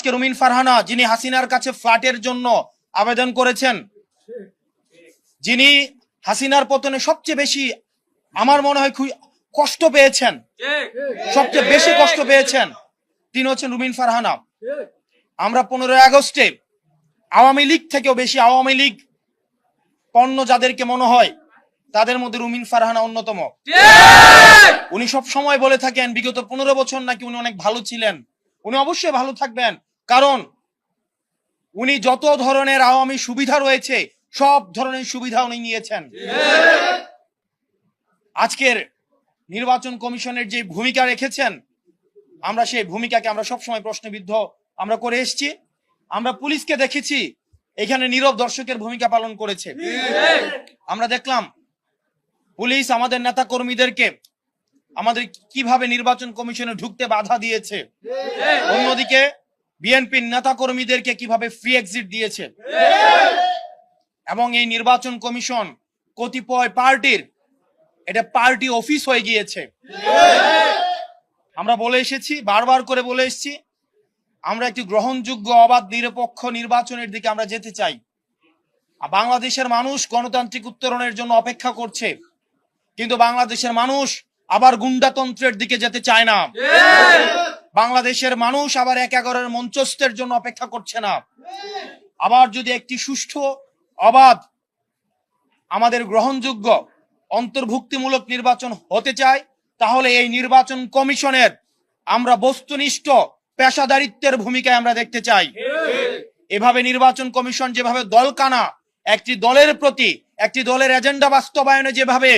আজকে রুমিন ফারহানা, যিনি হাসিনার কাছে ফ্ল্যাটের জন্য আবেদন করেছেন, যিনি হাসিনার পতনে সবচেয়ে বেশি আমার মনে হয় কষ্ট পেয়েছেন, সবচেয়ে বেশি কষ্ট পেয়েছেন, তিনি হচ্ছেন রুমিন ফারহানা। আমরা পনেরোই আগস্টে আওয়ামী লীগ থেকেও বেশি আওয়ামী লীগ পণ্য যাদেরকে মনে হয়, তাদের মধ্যে রুমিন ফারহানা অন্যতম। উনি সব সময় বলে থাকেন, বিগত পনেরো বছর নাকি উনি অনেক ভালো ছিলেন, উনি অবশ্যই ভালো থাকবেন। কারণ উনি যত ধরনের আওয়ামী সুবিধা রয়েছে, সব ধরনের সুবিধা উনি নিয়েছেন। আজকের নির্বাচন কমিশনের যে ভূমিকা রেখেছেন, আমরা সেই ভূমিকাকে আমরা সবসময় প্রশ্নবিদ্ধ আমরা করে এসেছি। আমরা পুলিশকে দেখেছি, এখানে নীরব দর্শকের ভূমিকা পালন করেছে। আমরা দেখলাম, পুলিশ আমাদের নেতা কর্মীদেরকে আমাদের কীভাবে নির্বাচন কমিশনে ঢুকতে বাধা দিয়েছে। অন্যদিকে বিএনপির নেতা কর্মীদেরকে কীভাবে ফ্রি এক্সিট দিয়েছে? এবং এই নির্বাচন কমিশন কতিপয় পার্টির, এটা পার্টি অফিস হয়ে গিয়েছে। আমরা বলে এসেছি, বারবার করে বলে এসেছি, আমরা একটি গ্রহণযোগ্য, অবাধ, নিরপেক্ষ নির্বাচনের দিকে আমরা যেতে চাই। বাংলাদেশের মানুষ গণতান্ত্রিক উত্তরণের জন্য অপেক্ষা করছে। কিন্তু বাংলাদেশের মানুষ আবার গুন্ডাতন্ত্রের দিকে যেতে চায় না। বাংলাদেশের মানুষ আবার এক এগারোর মঞ্চস্থের জন্য অপেক্ষা করছে না। আবার যদি একটি সুষ্ঠু অবাধ আমাদের গ্রহণযোগ্য অন্তর্ভুক্তিমূলক নির্বাচন হতে চায়, তাহলে এই নির্বাচন কমিশনের আমরা বস্তুনিষ্ঠ পেশাদারিত্বের ভূমিকায় আমরা দেখতে চাই। এভাবে নির্বাচন কমিশন যেভাবে দলকানা, একটি দলের প্রতি, একটি দলের এজেন্ডা বাস্তবায়নে যেভাবে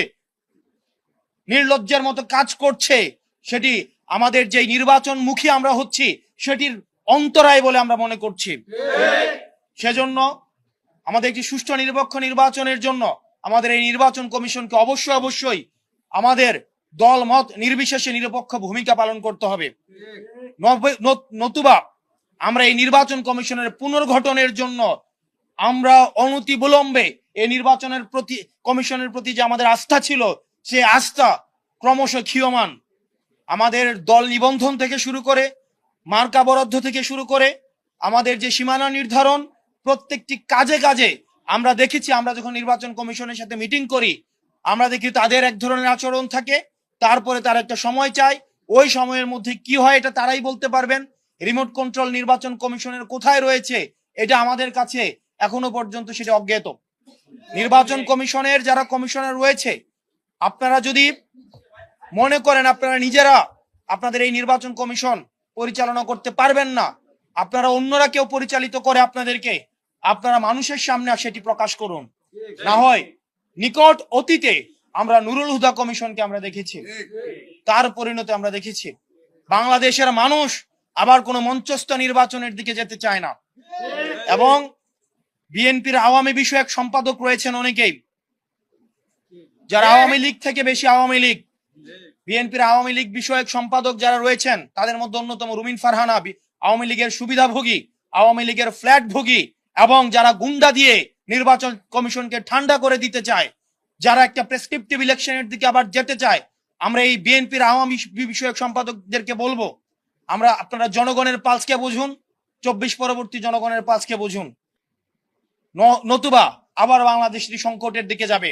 নির্লজ্জের মতো কাজ করছে, সেটি আমাদের যে নির্বাচন মুখী আমরা হচ্ছি, সেটির অন্তরায় বলে আমরা মনে করছি। সেজন্য আমাদের একটি সুষ্ঠু নিরপেক্ষ নির্বাচনের জন্য আমাদের এই নির্বাচন কমিশনকে অবশ্যই অবশ্যই আমাদের দল মত নির্বিশেষে নিরপেক্ষ ভূমিকা পালন করতে হবে। নতুবা আমরা এই নির্বাচন কমিশনের পুনর্গঠনের জন্য আমরা অনতি বিলম্বে এই নির্বাচনের প্রতি, কমিশনের প্রতি যে আমাদের আস্থা ছিল, সে আস্থা ক্রমশ ক্ষীয়মান। আমাদের দল নিবন্ধন থেকে শুরু করে মার্কা বরাদ্দ থেকে শুরু করে আমাদের যে সীমানা নির্ধারণ প্রত্যেকটি কাজে কাজে আমরা দেখেছি, আমরা যখন নির্বাচন কমিশনের সাথে মিটিং করি, আমরা দেখি তাদের এক ধরনের আচরণ থাকে, তারপরে তার একটা সময় চাই। ওই সময়ের মধ্যে কি হয় এটা তারাই বলতে পারবেন। রিমোট কন্ট্রোল নির্বাচন কমিশনের কোথায় রয়েছে এটা আমাদের কাছে এখনও পর্যন্ত সেটা অজ্ঞাত। নির্বাচন কমিশনের যারা কমিশনার রয়েছে, আপনারা যদি মনে করেন আপনারা নিজেরা আপনাদের এই নির্বাচন কমিশন পরিচালনা করতে পারবেন না। আপনারা অন্যরা কেউ পরিচালিত করে আপনাদেরকে, আপনারা মানুষের সামনে সেটি প্রকাশ করুন। না হয় নিকট অতীতে আমরা নুরুল হুদা কমিশনকে আমরা দেখেছি, তার পরিণতি আমরা দেখেছি। বাংলাদেশের মানুষ আবার কোনো মঞ্চস্থ নির্বাচনের দিকে যেতে চায় না। এবং বিএনপির আওয়ামী বিষয়ক সম্পাদক রয়েছেন অনেকেই, যারা আওয়ামী লীগ থেকে বেশি আওয়ামী লীগ বিএনপির আওয়ামী লীগ বিষয়ক সম্পাদক যারা রয়েছেন, তাদের মধ্যে অন্যতম রুমিন ফারহানা আওয়ামী লীগের সুবিধাভোগী, আওয়ামী লীগের ফ্ল্যাট ভোগী এবং যারা গুন্ডা দিয়ে নির্বাচন কমিশনকে ঠান্ডা করে দিতে চায়, যারা একটা প্রেসক্রিপটিভ ইলেকশনের দিকে আবার যেতে চায়, আমরা এই বিএনপির আওয়ামী বিষয়ক সম্পাদকদেরকে বলব, আমরা আপনারা জনগণের পালসকে বুঝুন, চব্বিশ পরবর্তী জনগণের পালসকে বুঝুন। নতুবা আবার বাংলাদেশটি সংকটের দিকে যাবে।